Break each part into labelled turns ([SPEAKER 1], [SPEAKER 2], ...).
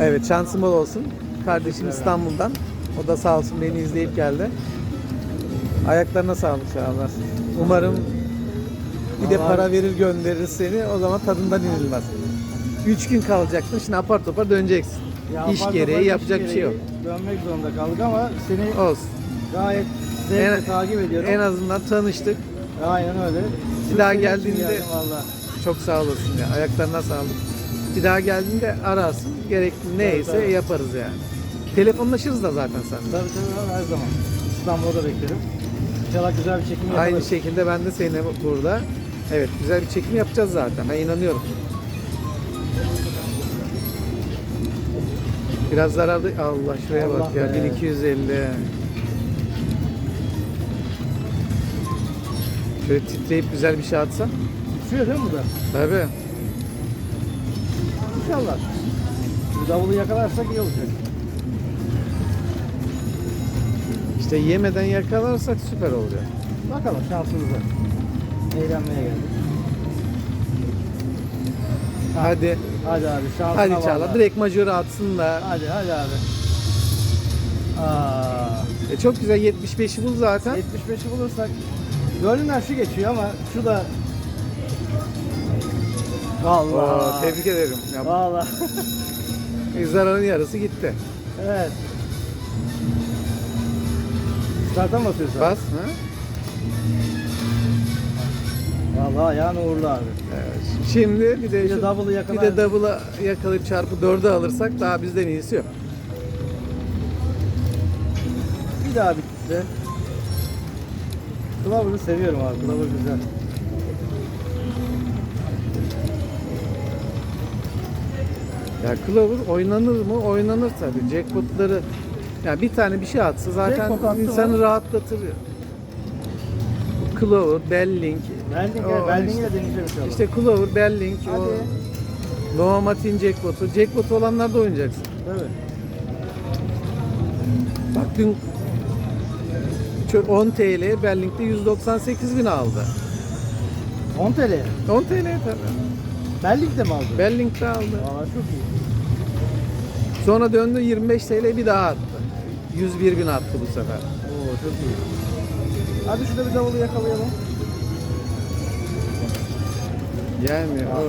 [SPEAKER 1] Evet şansın bol olsun. Kardeşim İstanbul'dan. O da sağ olsun beni izleyip geldi. Ayaklarına sağlık Çağlar. Umarım bir de para verir gönderir seni. O zaman tadından inilmez. 3 gün kalacaktın. Şimdi apar topar döneceksin.
[SPEAKER 2] Ya
[SPEAKER 1] iş
[SPEAKER 2] apar
[SPEAKER 1] gereği
[SPEAKER 2] topar iş
[SPEAKER 1] yapacak bir şey yok.
[SPEAKER 2] gereği Dönmek zorunda kaldık ama seni
[SPEAKER 1] Olsun.
[SPEAKER 2] gayet zevkle
[SPEAKER 1] En-
[SPEAKER 2] takip ediyorum.
[SPEAKER 1] En azından tanıştık.
[SPEAKER 2] Aynen öyle.
[SPEAKER 1] Bir daha
[SPEAKER 2] Senin için
[SPEAKER 1] geldiğinde-
[SPEAKER 2] geldim Valla.
[SPEAKER 1] Çok sağ olasın ya. Ayaklarına sağlık. Bir daha geldiğinde ararsın. Gerekli neyse
[SPEAKER 2] tabii.
[SPEAKER 1] yaparız yani. Telefonlaşırız da zaten seninle.
[SPEAKER 2] Tabii tabii her zaman. İstanbul'da beklerim. İnşallah güzel bir çekim yaparız.
[SPEAKER 1] Aynı şekilde ben de seni burada. Evet güzel bir çekim yapacağız zaten. Ben inanıyorum. Biraz zararlı. Allah şuraya
[SPEAKER 2] Allah
[SPEAKER 1] bak ya.
[SPEAKER 2] be.
[SPEAKER 1] 1250. Şöyle titreyip güzel bir şey atsan.
[SPEAKER 2] Uçuyor değil mi bu da?
[SPEAKER 1] Tabii.
[SPEAKER 2] İnşallah. Bir davulu yakalarsak iyi olacak.
[SPEAKER 1] İşte yemeden yakalarsak süper olacak.
[SPEAKER 2] Bakalım şansımıza. Eğlenmeye geldik. Ha,
[SPEAKER 1] Hadi.
[SPEAKER 2] Hadi abi şansına
[SPEAKER 1] Hadi
[SPEAKER 2] vallahi.
[SPEAKER 1] Çağla. Direkt majörü atsın da.
[SPEAKER 2] Hadi hadi abi. Aa,
[SPEAKER 1] E çok güzel 75'i bul zaten.
[SPEAKER 2] 75'i bulursak Gönlümden şu geçiyor ama şu da
[SPEAKER 1] Oo,
[SPEAKER 2] Vallahi.
[SPEAKER 1] tebrik ederim. Ya,
[SPEAKER 2] Vallahi.
[SPEAKER 1] e, zararın yarısı gitti.
[SPEAKER 2] evet. Start'a mı basıyorsun?
[SPEAKER 1] Bas. Ha?
[SPEAKER 2] Vallahi ayağın uğurlu abi.
[SPEAKER 1] Evet. Şimdi bir de,
[SPEAKER 2] Bir de double'ı
[SPEAKER 1] bir
[SPEAKER 2] yakalar.
[SPEAKER 1] de double'ı yakalayıp çarpı 4'e alırsak daha bizden iyisi yok.
[SPEAKER 2] Bir daha bitti. Clover'ı seviyorum abi. Clover güzel.
[SPEAKER 1] Ya Clover oynanır mı? Oynanır tabii. Jackpot'ları ya bir tane bir şey atsa zaten
[SPEAKER 2] Jackpot attı
[SPEAKER 1] insanı
[SPEAKER 2] mı?
[SPEAKER 1] rahatlatır. Clover, Bellink.
[SPEAKER 2] Belling'e,
[SPEAKER 1] o
[SPEAKER 2] Belling'e
[SPEAKER 1] işte-
[SPEAKER 2] de deneyeceğim inşallah.
[SPEAKER 1] İşte Clover, Bellink, o
[SPEAKER 2] Hadi.
[SPEAKER 1] Noah Matin Jackpot'u. Jackpot olanlarda oynayacaksın.
[SPEAKER 2] Tabii.
[SPEAKER 1] Bak dün çö- 10 TL Berlink'te 198 bin aldı.
[SPEAKER 2] 10 TL.
[SPEAKER 1] 10 TL tabii.
[SPEAKER 2] Belling'de mi aldın?
[SPEAKER 1] Berlink'te aldı.
[SPEAKER 2] Valla çok iyi.
[SPEAKER 1] Sonra döndü 25 TL bir daha attı. 101 bin attı bu sefer.
[SPEAKER 2] Oo çok iyi. Hadi şurada bir davulu yakalayalım.
[SPEAKER 1] Yani o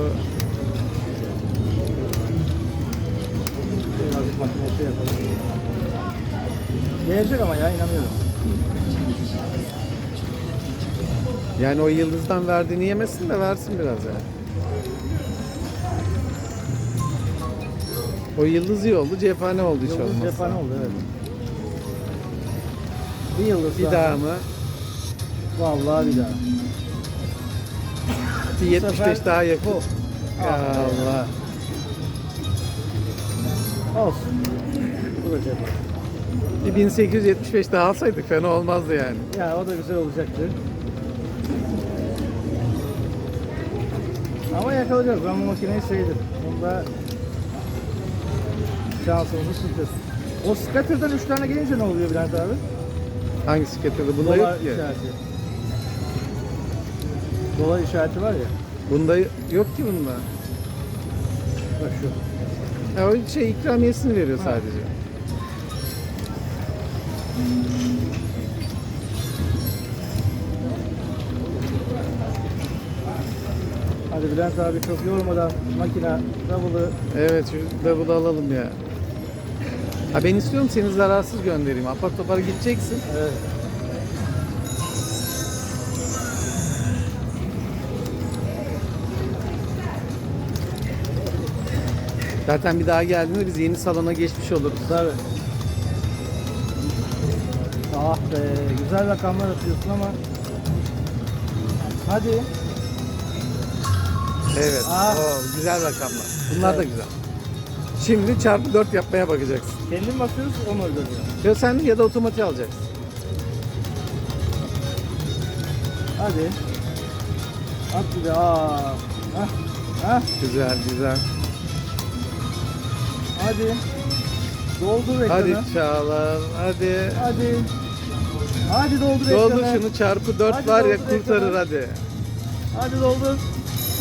[SPEAKER 2] Birazcık makinesi yapalım. Gelecek ama ya inanıyorum.
[SPEAKER 1] yani o yıldızdan verdiğini yemesin de versin biraz ya. O yıldız iyi oldu, cephane oldu hiç
[SPEAKER 2] Yıldız
[SPEAKER 1] olmazsa.
[SPEAKER 2] cephane oldu evet. Bir yıldız
[SPEAKER 1] Bir daha mı?
[SPEAKER 2] Vallahi bir daha.
[SPEAKER 1] Bir 75
[SPEAKER 2] sefer
[SPEAKER 1] daha yakın. Ya
[SPEAKER 2] Ah be.
[SPEAKER 1] Allah.
[SPEAKER 2] Olsun. Bu da cephane.
[SPEAKER 1] Bir 1875 daha alsaydık fena olmazdı yani.
[SPEAKER 2] Ya o da güzel olacaktı. Ama yakalayacağız. Ben bu makineyi sevdim. Bunda şansımızı sürpriz. O scatter'dan 3 tane gelince ne oluyor Bülent abi?
[SPEAKER 1] Hangisi getirdi? Bunda
[SPEAKER 2] Dolar
[SPEAKER 1] yok ki.
[SPEAKER 2] işareti. Dolar işareti var ya.
[SPEAKER 1] Bunda yok ki bunda.
[SPEAKER 2] Bak şu.
[SPEAKER 1] Ya o şey ikramiyesini veriyor
[SPEAKER 2] Ha.
[SPEAKER 1] sadece.
[SPEAKER 2] Hadi Bülent abi çok yormadan makine, double'ı
[SPEAKER 1] Evet şu double'ı alalım ya. Ha ben istiyorum seni zararsız göndereyim. Apar topar gideceksin.
[SPEAKER 2] evet.
[SPEAKER 1] Zaten bir daha geldiğinde biz yeni salona geçmiş oluruz.
[SPEAKER 2] Tabii. Ah be güzel rakamlar atıyorsun ama Hadi.
[SPEAKER 1] Evet.
[SPEAKER 2] Ah.
[SPEAKER 1] Oo, güzel rakamlar. Bunlar da
[SPEAKER 2] Evet.
[SPEAKER 1] güzel. Şimdi çarpı 4 yapmaya bakacaksın.
[SPEAKER 2] Kendin basıyoruz o mu ödüyor?
[SPEAKER 1] Ya sen ya da otomatik alacaksın.
[SPEAKER 2] Hadi. At bir de. Aa. Hah. Hah.
[SPEAKER 1] Güzel güzel.
[SPEAKER 2] Hadi. Doldur ekranı.
[SPEAKER 1] Hadi Çağlar. Hadi.
[SPEAKER 2] Hadi. Hadi doldur
[SPEAKER 1] Doldur
[SPEAKER 2] ekranı.
[SPEAKER 1] şunu çarpı 4
[SPEAKER 2] Hadi
[SPEAKER 1] var ya
[SPEAKER 2] doldur
[SPEAKER 1] kurtarır
[SPEAKER 2] ekranı.
[SPEAKER 1] hadi.
[SPEAKER 2] Hadi doldur.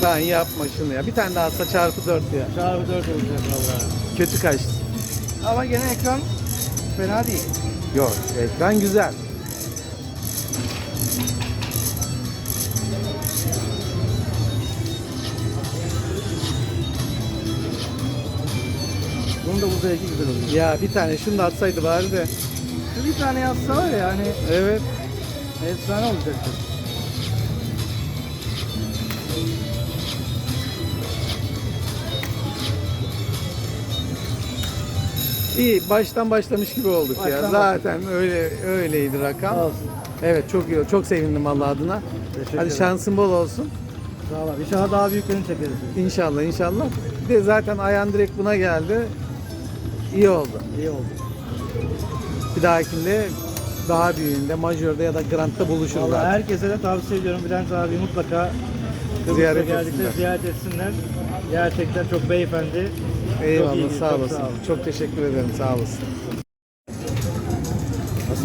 [SPEAKER 1] Lütfen yapma şunu ya. Bir tane daha atsa çarpı 4 ya.
[SPEAKER 2] Çarpı 4 olacak valla.
[SPEAKER 1] Kötü kaçtı.
[SPEAKER 2] Ama gene ekran fena değil.
[SPEAKER 1] Yok ekran güzel.
[SPEAKER 2] Bunun da bu zevki güzel oluyor.
[SPEAKER 1] Ya bir tane şunu da atsaydı bari de.
[SPEAKER 2] Şu bir tane yazsa var ya hani
[SPEAKER 1] Evet.
[SPEAKER 2] efsane olacaktı.
[SPEAKER 1] İyi baştan başlamış gibi olduk ya.
[SPEAKER 2] Baştan
[SPEAKER 1] Zaten öyle öyleydi rakam.
[SPEAKER 2] Olsun.
[SPEAKER 1] Evet çok iyi. Çok sevindim Allah adına.
[SPEAKER 2] Teşekkür
[SPEAKER 1] Hadi
[SPEAKER 2] ederim.
[SPEAKER 1] şansın bol olsun.
[SPEAKER 2] Sağ ol. abi. İnşallah daha büyüklerini çekeriz.
[SPEAKER 1] İnşallah inşallah. Bir de zaten ayağın direkt buna geldi. İyi oldu.
[SPEAKER 2] İyi oldu.
[SPEAKER 1] Bir dahakinde daha büyüğünde, majörde ya da grandta buluşuruz
[SPEAKER 2] Vallahi
[SPEAKER 1] artık.
[SPEAKER 2] herkese de tavsiye ediyorum Bülent abi mutlaka Kıbrıs'a
[SPEAKER 1] Ziyaret
[SPEAKER 2] geldiklerinde
[SPEAKER 1] etsinler.
[SPEAKER 2] ziyaret etsinler. Gerçekten çok beyefendi.
[SPEAKER 1] Eyvallah sağ olasın. Çok teşekkür ederim sağ olasın.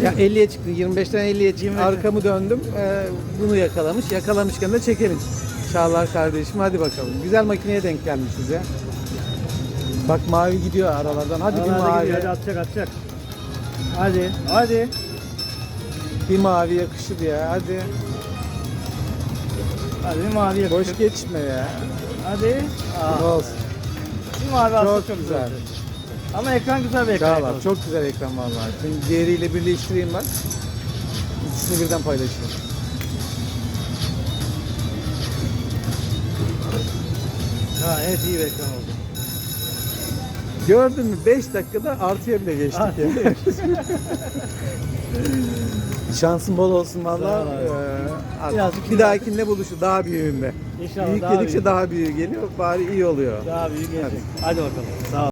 [SPEAKER 1] Ya 50'ye çıktı. 25'ten 50'ye çıktı.
[SPEAKER 2] 25'e.
[SPEAKER 1] Arkamı döndüm. Ee, bunu yakalamış. Yakalamışken de çekelim. Çağlar kardeşim hadi bakalım. Güzel makineye denk gelmişiz ya. Bak mavi gidiyor aralardan. Hadi bir mavi.
[SPEAKER 2] gidiyor, Hadi atacak atacak. Hadi hadi.
[SPEAKER 1] Bir mavi yakışır ya. Hadi.
[SPEAKER 2] Hadi mavi yakışır.
[SPEAKER 1] Boş geçme ya.
[SPEAKER 2] Hadi. Aa,
[SPEAKER 1] Olsun.
[SPEAKER 2] Bir mavi aslında
[SPEAKER 1] Çok
[SPEAKER 2] çok,
[SPEAKER 1] güzel.
[SPEAKER 2] Ama ekran güzel bir ekran.
[SPEAKER 1] Çağlar çok güzel ekran vallahi. Şimdi diğeriyle birleştireyim ben. İkisini birden paylaşayım.
[SPEAKER 2] Ha, evet iyi bir ekran oldu.
[SPEAKER 1] Gördün mü 5 dakikada artıya bile geçtik ya. Şansın bol olsun valla. Ee,
[SPEAKER 2] Birazcık
[SPEAKER 1] bir dahakinde buluşu daha büyüğünde.
[SPEAKER 2] İnşallah
[SPEAKER 1] Büyük
[SPEAKER 2] daha
[SPEAKER 1] dedikçe
[SPEAKER 2] büyük.
[SPEAKER 1] daha büyüğü geliyor. Bari iyi oluyor.
[SPEAKER 2] Daha büyük gelecek. Hadi bakalım. Sağ ol.